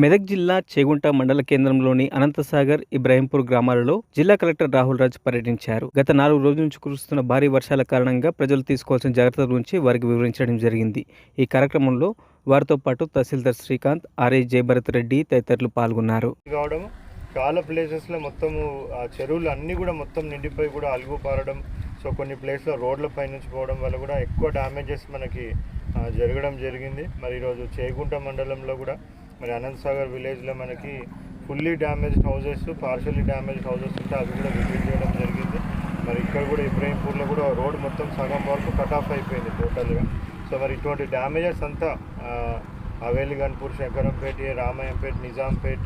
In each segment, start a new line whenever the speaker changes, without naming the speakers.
మెదక్ జిల్లా చేగుంట మండల కేంద్రంలోని అనంతసాగర్ ఇబ్రాహింపూర్ గ్రామాలలో జిల్లా కలెక్టర్ రాహుల్ రాజ్ పర్యటించారు. గత నాలుగు రోజుల నుంచి కురుస్తున్న భారీ వర్షాల కారణంగా ప్రజలు తీసుకోవాల్సిన జాగ్రత్తల గురించి వారికి వివరించడం జరిగింది. ఈ కార్యక్రమంలో వారితో పాటు తహసీల్దార్ శ్రీకాంత్ ఆర్ఏ జయభరత్ రెడ్డి తదితరులు పాల్గొన్నారు.
కావడం చాలా ప్లేసెస్లో మొత్తము ఆ చెరువులు అన్నీ కూడా మొత్తం నిండిపోయి కూడా అలుగు పారడం సో కొన్ని ప్లేస్లో రోడ్ల పైనుంచి పోవడం వల్ల కూడా ఎక్కువ డ్యామేజెస్ మనకి జరగడం జరిగింది. మరి ఈరోజు చేగుంట మండలంలో కూడా మరి అనంత్ సాగర్ విలేజ్లో మనకి fully damaged houses partially damaged houses ఉంటే అవి కూడా విజిట్ చేయడం జరిగింది. మరి ఇక్కడ కూడా ఇబ్రాహీంపూర్లో కూడా రోడ్ మొత్తం సగం వరకు కట్ ఆఫ్ అయిపోయింది టోటల్గా. సో మరి ఇటువంటి డ్యామేజెస్ అంతా అవేలి హవేలి గన్పూర్ శంకరంపేట రామాయంపేట నిజాంపేట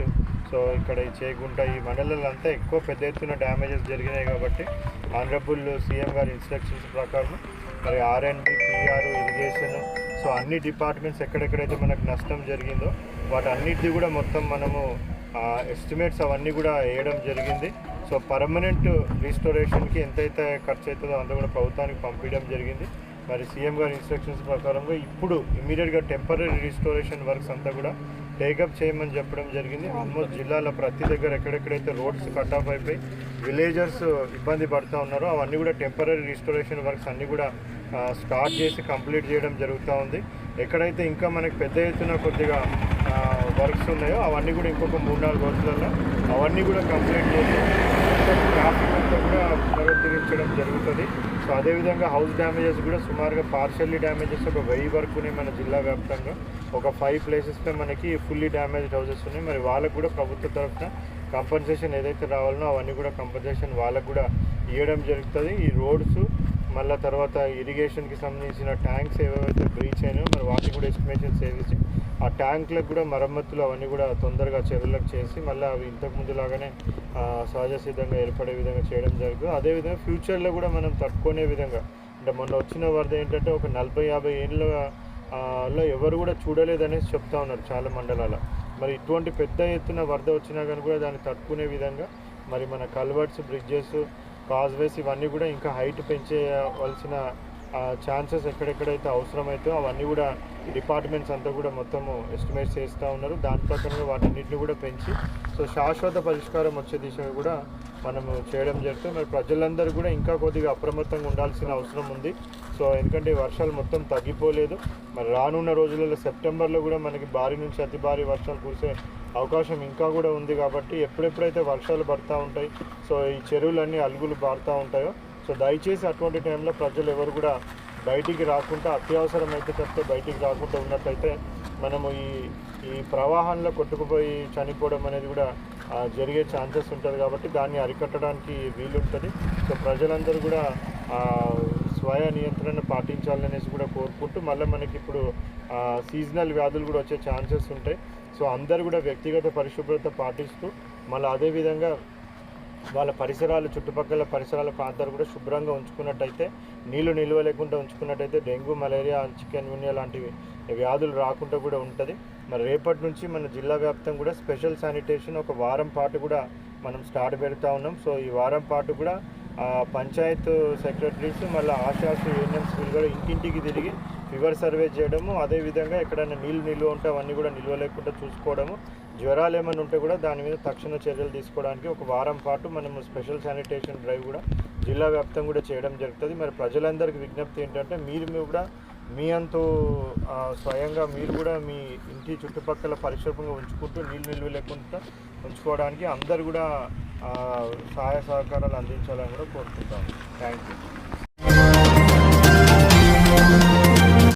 సో ఇక్కడ ఈ చేగుంట ఈ మండలాలంతా ఎక్కువ పెద్ద ఎత్తున డ్యామేజెస్ జరిగినాయి కాబట్టి ఆనరబుల్ సీఎం గారి ఇన్స్ట్రక్షన్స్ ప్రకారం మరి R and B PR irrigation so అన్ని డిపార్ట్మెంట్స్ ఎక్కడెక్కడైతే మనకు నష్టం జరిగిందో వాటన్నిటిది కూడా మొత్తం మనము ఎస్టిమేట్స్ అవన్నీ కూడా వేయడం జరిగింది. సో పర్మనెంట్ రీస్టోరేషన్కి ఎంతైతే ఖర్చు అవుతుందో అంత కూడా ప్రభుత్వానికి పంపించడం జరిగింది. మరి సీఎం గారి ఇన్స్ట్రక్షన్స్ ప్రకారంగా ఇప్పుడు ఇమీడియట్గా టెంపరీ రీస్టోరేషన్ వర్క్స్ అంతా కూడా టేకప్ చేయమని చెప్పడం జరిగింది. ఆల్మోస్ట్ జిల్లాలో ప్రతి దగ్గర ఎక్కడెక్కడైతే రోడ్స్ కట్ ఆఫ్ అయిపోయి విలేజర్స్ ఇబ్బంది పడుతూ ఉన్నారో అవన్నీ కూడా టెంపరీ రీస్టోరేషన్ వర్క్స్ అన్నీ కూడా స్టార్ట్ చేసి కంప్లీట్ చేయడం జరుగుతూ ఉంది. ఎక్కడైతే ఇంకా మనకి పెద్ద ఎత్తున కొద్దిగా వర్క్స్ ఉన్నాయో అవన్నీ కూడా ఇంకొక మూడు నాలుగు రోజులలో అవన్నీ కూడా కంప్లీట్ చేసి ట్రాఫిక్ అంతా కూడా పునరుద్ధరించడం జరుగుతుంది. సో అదేవిధంగా హౌస్ డ్యామేజెస్ కూడా సుమారుగా పార్షల్లీ డ్యామేజెస్ ఒక వెయ్యి వరకు ఉన్నాయి మన జిల్లా వ్యాప్తంగా. ఒక ఫైవ్ ప్లేసెస్పై మనకి ఫుల్లీ డ్యామేజ్డ్ హౌసెస్ ఉన్నాయి. మరి వాళ్ళకు కూడా ప్రభుత్వ తరఫున కంపన్సేషన్ ఏదైతే రావాలనో అవన్నీ కూడా కంపన్సేషన్ వాళ్ళకు కూడా ఇవ్వడం జరుగుతుంది. ఈ రోడ్స్ మళ్ళీ తర్వాత ఇరిగేషన్కి సంబంధించిన ట్యాంక్స్ ఏవైతే బ్రీచ్ అయినాయో మరి వాటికి కూడా ఎస్టిమేషన్ చేసి ఆ ట్యాంక్లకు కూడా మరమ్మతులు అవన్నీ కూడా తొందరగా చర్యలకు చేసి మళ్ళీ అవి ఇంతకు ముందు లాగానే సహజ సిద్ధంగా ఏర్పడే విధంగా చేయడం జరుగుతుంది అదేవిధంగా ఫ్యూచర్లో కూడా మనం తట్టుకునే విధంగా అంటే మొన్న వచ్చిన వరద ఏంటంటే ఒక నలభై యాభై ఏళ్ళ లో ఎవరు కూడా చూడలేదనేసి చెప్తా ఉన్నారు చాలా మండలాల. మరి ఇటువంటి పెద్ద ఎత్తున వరద వచ్చినా కానీ కూడా దాన్ని తట్టుకునే విధంగా మరి మన కల్వర్ట్స్ బ్రిడ్జెస్ కాజ్వేస్ ఇవన్నీ కూడా ఇంకా హైట్ పెంచేయవలసిన ఛాన్సెస్ ఎక్కడెక్కడైతే అవసరమైతే అవన్నీ కూడా డిపార్ట్మెంట్స్ అంతా కూడా మొత్తము ఎస్టిమేట్స్ చేస్తూ ఉన్నారు. దాని ప్రకారంగా వాటన్నిటిని కూడా పెంచి సో శాశ్వత పరిష్కారం వచ్చే దిశగా కూడా మనము చేయడం జరుగుతుంది. మరి ప్రజలందరూ కూడా ఇంకా కొద్దిగా అప్రమత్తంగా ఉండాల్సిన అవసరం ఉంది. సో ఎందుకంటే వర్షాలు మొత్తం తగ్గిపోలేదు. మరి రానున్న రోజులలో సెప్టెంబర్లో కూడా మనకి భారీ నుంచి అతి భారీ వర్షాలు కురిసే అవకాశం ఇంకా కూడా ఉంది కాబట్టి ఎప్పుడెప్పుడైతే వర్షాలు పడుతూ ఉంటాయి సో ఈ చెరువులన్నీ అలుగులు పారుతూ ఉంటాయో సో దయచేసి అటువంటి టైంలో ప్రజలు ఎవరు కూడా బయటికి రాకుండా అత్యవసరం అయితే తప్పితే బయటికి రాకుండా ఉన్నట్లయితే మనము ఈ ఈ ప్రవాహంలో కొట్టుకుపోయి చనిపోవడం అనేది కూడా జరిగే ఛాన్సెస్ ఉంటుంది కాబట్టి దాన్ని అరికట్టడానికి వీలుంటుంది. సో ప్రజలందరూ కూడా స్వయ నియంత్రణ పాటించాలనేసి కూడా కోరుకుంటూ మళ్ళీ మనకి ఇప్పుడు సీజనల్ వ్యాధులు కూడా వచ్చే ఛాన్సెస్ ఉంటాయి. సో అందరు కూడా వ్యక్తిగత పరిశుభ్రత పాటిస్తూ మళ్ళీ అదేవిధంగా వాళ్ళ పరిసరాలు చుట్టుపక్కల పరిసరాల ప్రాంతాలు కూడా శుభ్రంగా ఉంచుకున్నట్టయితే నీళ్ళు నిల్వ లేకుండా ఉంచుకున్నట్టయితే డెంగ్యూ మలేరియా చికెన్ గున్యా లాంటివి వ్యాధులు రాకుండా కూడా ఉంటుంది. మరి రేపటి నుంచి మన జిల్లా వ్యాప్తం కూడా స్పెషల్ శానిటేషన్ ఒక వారం పాటు కూడా మనం స్టార్ట్ పెడతా ఉన్నాం. సో ఈ వారం పాటు కూడా పంచాయత్ సెక్రటరీస్ మళ్ళీ ఆశాస్ యూనియన్స్ వీళ్ళు కూడా ఇంటింటికి తిరిగి ఫీవర్ సర్వే చేయడము అదేవిధంగా ఎక్కడైనా నీళ్ళు నిల్వ ఉంటే అవన్నీ కూడా నిల్వ లేకుండా చూసుకోవడము జ్వరాలు ఏమైనా ఉంటే కూడా దాని మీద తక్షణ చర్యలు తీసుకోవడానికి ఒక వారం పాటు మనము స్పెషల్ శానిటేషన్ డ్రైవ్ కూడా జిల్లా వ్యాప్తం కూడా చేయడం జరుగుతుంది. మరి ప్రజలందరికీ విజ్ఞప్తి ఏంటంటే మీరు మీ కూడా మీ అంతు స్వయంగా మీరు కూడా మీ ఇంటి చుట్టుపక్కల పరిశుభ్రంగా ఉంచుకుంటూ నీళ్ళు నిల్వ లేకుండా ఉంచుకోవడానికి అందరు కూడా సహాయ సహకారాలు అందించాలని కూడా కోరుకుంటాం థ్యాంక్ యూ